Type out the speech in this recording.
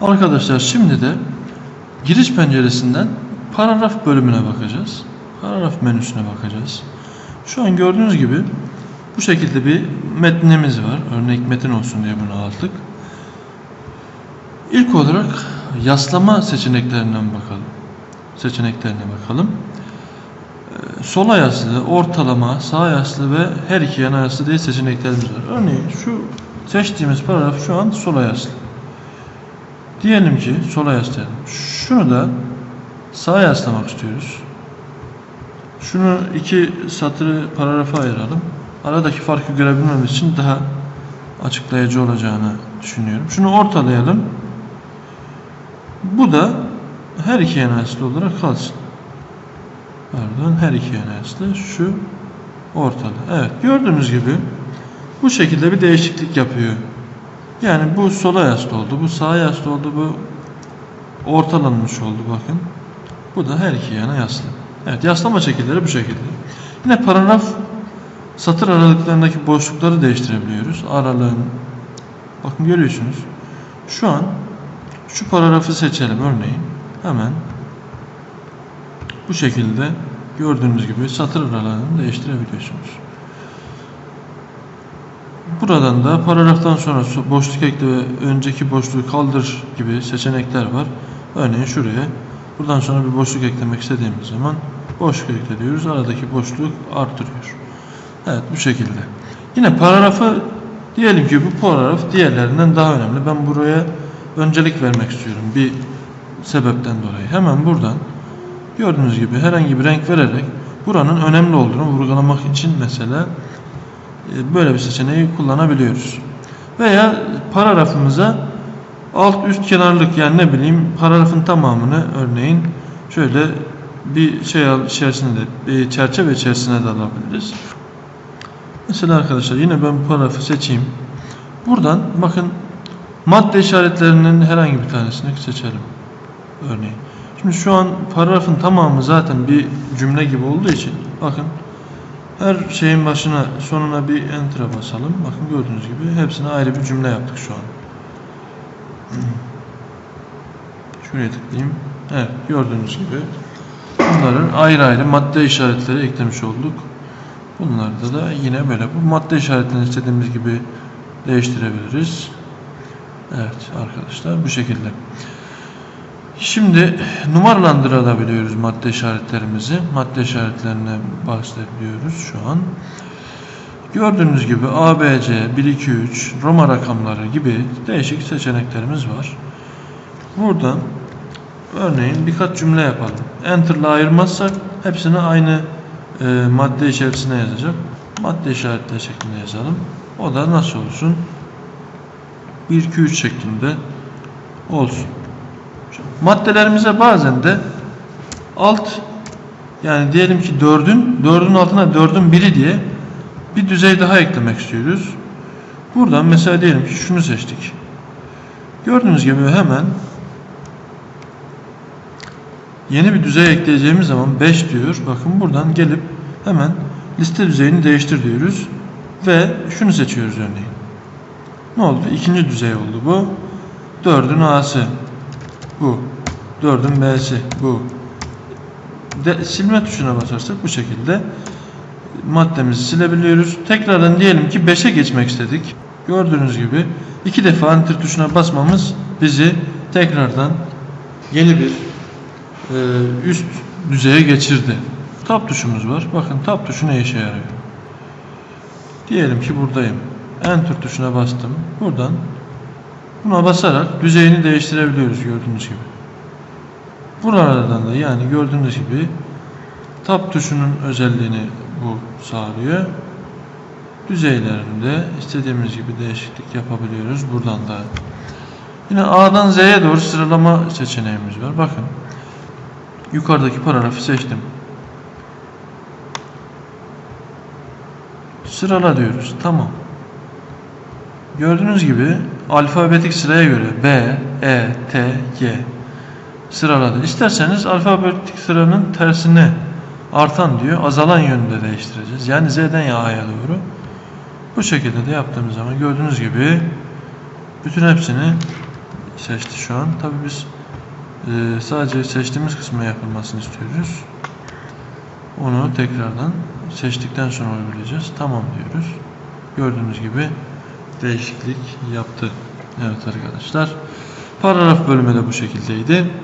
Arkadaşlar şimdi de giriş penceresinden paragraf bölümüne bakacağız. Paragraf menüsüne bakacağız. Şu an gördüğünüz gibi bu şekilde bir metnimiz var. Örnek metin olsun diye bunu aldık. İlk olarak yaslama seçeneklerinden bakalım. Seçeneklerine bakalım. Ee, Sola yaslı, ortalama, sağ yaslı ve her iki yana yaslı diye seçeneklerimiz var. Örneğin şu seçtiğimiz paragraf şu an sola yaslı. Diyelim ki sola yaslayalım. Şunu da sağa yaslamak istiyoruz. Şunu iki satırı paragrafa ayıralım. Aradaki farkı görebilmemiz için daha açıklayıcı olacağını düşünüyorum. Şunu ortalayalım. Bu da her iki yana yaslı olarak kalsın. Pardon her iki yana yaslı. Şu ortada. Evet gördüğünüz gibi bu şekilde bir değişiklik yapıyor. Yani bu sola yaslı oldu, bu sağa yaslı oldu, bu ortalanmış oldu bakın. Bu da her iki yana yaslı. Evet yaslama şekilleri bu şekilde. Yine paragraf satır aralıklarındaki boşlukları değiştirebiliyoruz. Aralığın bakın görüyorsunuz. Şu an şu paragrafı seçelim örneğin. Hemen bu şekilde gördüğünüz gibi satır aralığını değiştirebiliyorsunuz. Buradan da paragraftan sonra so- boşluk ekle ve önceki boşluğu kaldır gibi seçenekler var. Örneğin şuraya buradan sonra bir boşluk eklemek istediğimiz zaman boşluk ekle diyoruz. Aradaki boşluk artırıyor. Evet bu şekilde. Yine paragrafı diyelim ki bu paragraf diğerlerinden daha önemli. Ben buraya öncelik vermek istiyorum bir sebepten dolayı. Hemen buradan gördüğünüz gibi herhangi bir renk vererek buranın önemli olduğunu vurgulamak için mesela e, böyle bir seçeneği kullanabiliyoruz. Veya paragrafımıza alt üst kenarlık yani ne bileyim paragrafın tamamını örneğin şöyle bir şey içerisinde bir çerçeve içerisine de alabiliriz. Mesela arkadaşlar yine ben bu paragrafı seçeyim. Buradan bakın madde işaretlerinin herhangi bir tanesini seçelim. Örneğin. Şimdi şu an paragrafın tamamı zaten bir cümle gibi olduğu için bakın her şeyin başına sonuna bir enter'a basalım. Bakın gördüğünüz gibi hepsine ayrı bir cümle yaptık şu an. Şuraya tıklayayım. Evet gördüğünüz gibi bunların ayrı ayrı madde işaretleri eklemiş olduk. Bunlarda da yine böyle bu madde işaretlerini istediğimiz gibi değiştirebiliriz. Evet arkadaşlar bu şekilde. Şimdi numaralandırabiliyoruz madde işaretlerimizi. Madde işaretlerine bahsedebiliyoruz şu an. Gördüğünüz gibi A, B, C, 1, 2, 3, Roma rakamları gibi değişik seçeneklerimiz var. Buradan örneğin birkaç cümle yapalım. Enter'la ayırmazsak hepsini aynı e, madde içerisine yazacak. Madde işaretleri şeklinde yazalım. O da nasıl olsun? 1, 2, 3 şeklinde olsun. Maddelerimize bazen de alt yani diyelim ki 4'ün 4'ün altına 4'ün biri diye bir düzey daha eklemek istiyoruz. Buradan mesela diyelim ki şunu seçtik. Gördüğünüz gibi hemen yeni bir düzey ekleyeceğimiz zaman 5 diyor. Bakın buradan gelip hemen liste düzeyini değiştir diyoruz. Ve şunu seçiyoruz örneğin. Ne oldu? İkinci düzey oldu bu. 4'ün A'sı bu. 4'ün B'si bu. De, silme tuşuna basarsak bu şekilde maddemizi silebiliyoruz. Tekrardan diyelim ki 5'e geçmek istedik. Gördüğünüz gibi iki defa enter tuşuna basmamız bizi tekrardan yeni bir e, üst düzeye geçirdi. Tab tuşumuz var. Bakın tab tuşu ne işe yarıyor. Diyelim ki buradayım. Enter tuşuna bastım. Buradan buna basarak düzeyini değiştirebiliyoruz gördüğünüz gibi. Buralardan da yani gördüğünüz gibi tab tuşunun özelliğini bu sağlıyor. Düzeylerinde istediğimiz gibi değişiklik yapabiliyoruz. Buradan da yine A'dan Z'ye doğru sıralama seçeneğimiz var. Bakın yukarıdaki paragrafı seçtim. Sırala diyoruz. Tamam. Gördüğünüz gibi alfabetik sıraya göre B, E, T, G sıraladı. İsterseniz alfabetik sıranın tersine artan diyor. Azalan yönünde değiştireceğiz. Yani Z'den A'ya doğru. Bu şekilde de yaptığımız zaman gördüğünüz gibi bütün hepsini seçti şu an. Tabi biz e, sadece seçtiğimiz kısmına yapılmasını istiyoruz. Onu tekrardan seçtikten sonra uygulayacağız. Tamam diyoruz. Gördüğünüz gibi değişiklik yaptı. Evet arkadaşlar. Paragraf bölümü de bu şekildeydi.